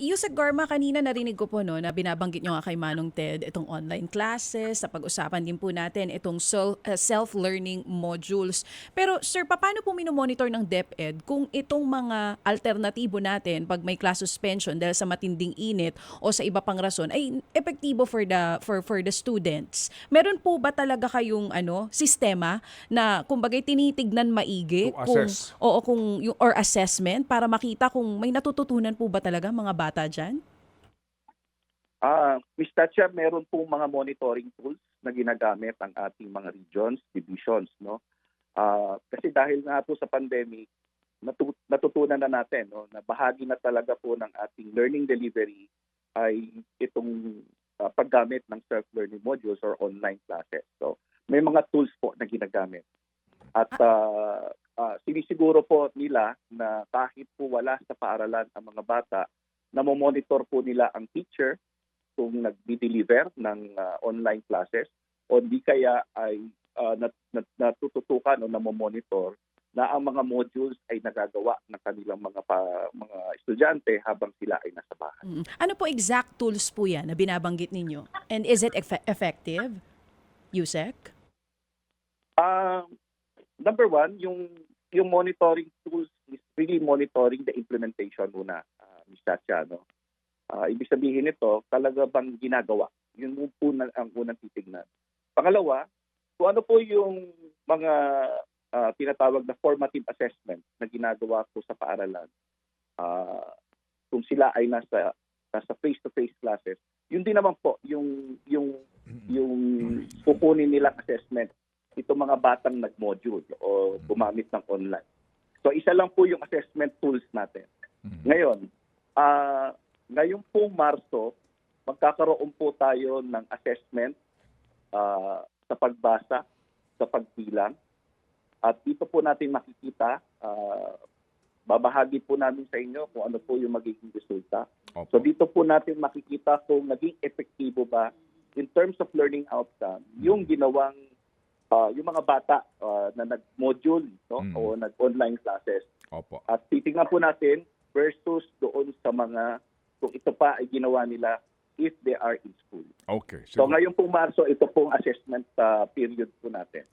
Yusek Garma, kanina narinig ko po no, na binabanggit nyo nga kay Manong Ted itong online classes, sa pag-usapan din po natin itong uh, self-learning modules. Pero sir, paano po minomonitor ng DepEd kung itong mga alternatibo natin pag may class suspension dahil sa matinding init o sa iba pang rason ay epektibo for the for for the students? Meron po ba talaga kayong ano sistema na kumbaga tinitignan maigi To kung assess. oo kung yung or assessment para makita kung may natututunan po ba talaga mga bata diyan? Ah, Ms. Tatcha, meron pong mga monitoring tools na ginagamit ang ating mga regions, divisions, no? Ah, kasi dahil nga po sa pandemic, natu- natutunan na natin no, na bahagi na talaga po ng ating learning delivery ay itong ah, paggamit ng self-learning modules or online classes. So, may mga tools po na ginagamit. At ah, ah, sinisiguro po nila na kahit po wala sa paaralan ang mga bata, namomonitor po nila ang teacher kung nagdi-deliver ng ah, online classes o di kaya ay ah, nat- nat- natututukan o namomonitor na ang mga modules ay nagagawa ng kanilang mga pa- mga estudyante habang sila ay nasa bahay. Mm. Ano po exact tools po yan na binabanggit ninyo? And is it effe- effective? Yusek? Ah, number one, yung yung monitoring tools is really monitoring the implementation muna, uh, Ms. Chacha, no? Ah, ibig sabihin nito, talaga bang ginagawa? Yun po na, ang unang titignan. Pangalawa, kung ano po yung mga ah, tinatawag na formative assessment na ginagawa po sa paaralan, ah, kung sila ay nasa nasa face-to-face classes, yun din naman po yung yung yung kukunin nilang assessment ito mga batang nag-module o gumamit ng online. So isa lang po yung assessment tools natin. Ngayon, ah ngayon po Marso, magkakaroon po tayo ng assessment ah, sa pagbasa, sa pagbilang. At dito po natin makikita, ah, babahagi po namin sa inyo kung ano po yung magiging resulta. Opo. So dito po natin makikita kung naging epektibo ba in terms of learning outcome yung ginawang ah, yung mga bata ah, na nag-module no Mm. o nag-online classes Opo. at titingnan po natin versus doon sa mga kung ito pa ay ginawa nila if they are in school. Okay. So Siguro. ngayon pong Marso ito pong assessment ah, period po natin.